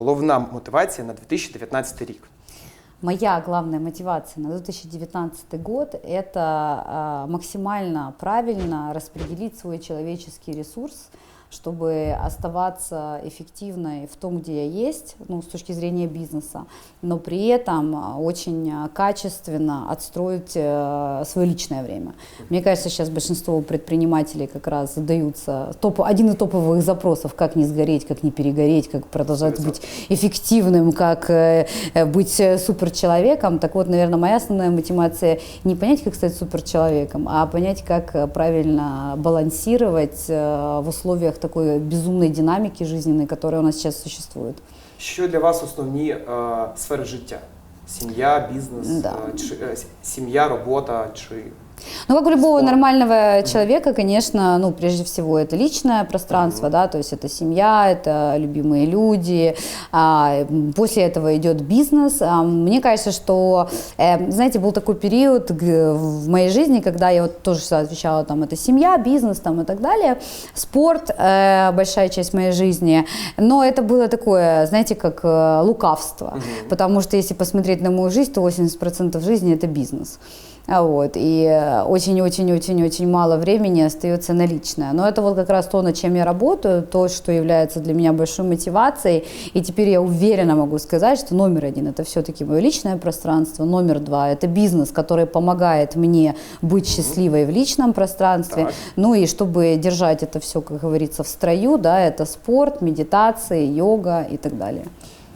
Головна мотивація на 2019 рік. Моя главная мотивация на 2019 год – это а, максимально правильно распределить свой человеческий ресурс, чтобы оставаться эффективной в том, где я есть, ну, с точки зрения бизнеса, но при этом очень качественно отстроить э, свое личное время. Мне кажется, сейчас большинство предпринимателей как раз задаются топ, один из топовых запросов, как не сгореть, как не перегореть, как продолжать быть эффективным, как э, э, быть суперчеловеком. Так вот, наверное, моя основная мотивация не понять, как стать суперчеловеком, а понять, как правильно балансировать в условиях такой безумной динамике жизненной, которая у нас сейчас существует. Що для вас основні е, сфери життя? Сім'я, бізнес, Да. е, чи, е, сім'я, робота чи Ну, как у любого Спорт. нормального человека, конечно, ну, прежде всего, это личное пространство, да, то есть это семья, это любимые люди, а, после этого идет бизнес. А, мне кажется, что, э, знаете, был такой период в моей жизни, когда я вот тоже отвечала, там, это семья, бизнес, там, и так далее, спорт, э, большая часть моей жизни, но это было такое, знаете, как э, лукавство, потому что если посмотреть на мою жизнь, то 80% жизни это бизнес. А Вот, и э, очень-очень-очень-очень мало времени остается на личное. Но это вот как раз то, над чем я работаю, то, что является для меня большой мотивацией. И теперь я уверенно могу сказать, что номер один – это все-таки мое личное пространство, номер два – это бизнес, который помогает мне быть счастливой в личном пространстве. Так. Ну и чтобы держать это все, как говорится, в строю, да, это спорт, медитации, йога и так далее.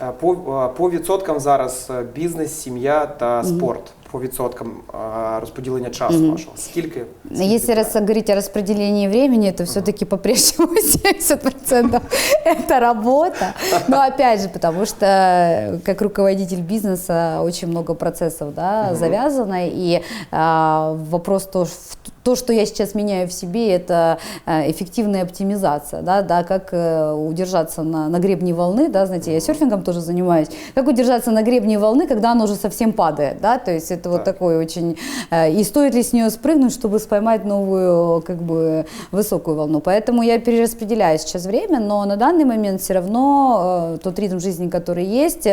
Е, по, е, по відсоткам зараз е, бізнес, сім'я та спорт. По відсоткам е, розподілення часу вашого. Скільки? скільки Если раз говорить о распределении времени, то все-таки по-прежнему 70% это работа. Но опять же, потому что э, как руководитель бизнеса очень много процессов да, завязано. И а, вопрос то, в- то, что я сейчас меняю в себе, это э, эффективная оптимизация, да, да, как э, удержаться на, на гребне волны, да, знаете, я серфингом тоже занимаюсь, как удержаться на гребне волны, когда она уже совсем падает, да, то есть это вот Так. такой очень, э, и стоит ли с нее спрыгнуть, чтобы споймать новую, как бы, высокую волну, поэтому я перераспределяю сейчас время, но на данный момент все равно тот ритм жизни, который есть,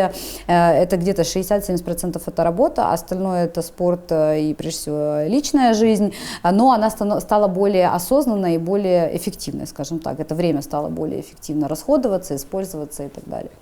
это где-то 60-70% это работа, а остальное это спорт и прежде всего личная жизнь, А, но она стала более осознанной и более эффективной, скажем так. Это время стало более эффективно расходоваться, использоваться и так далее.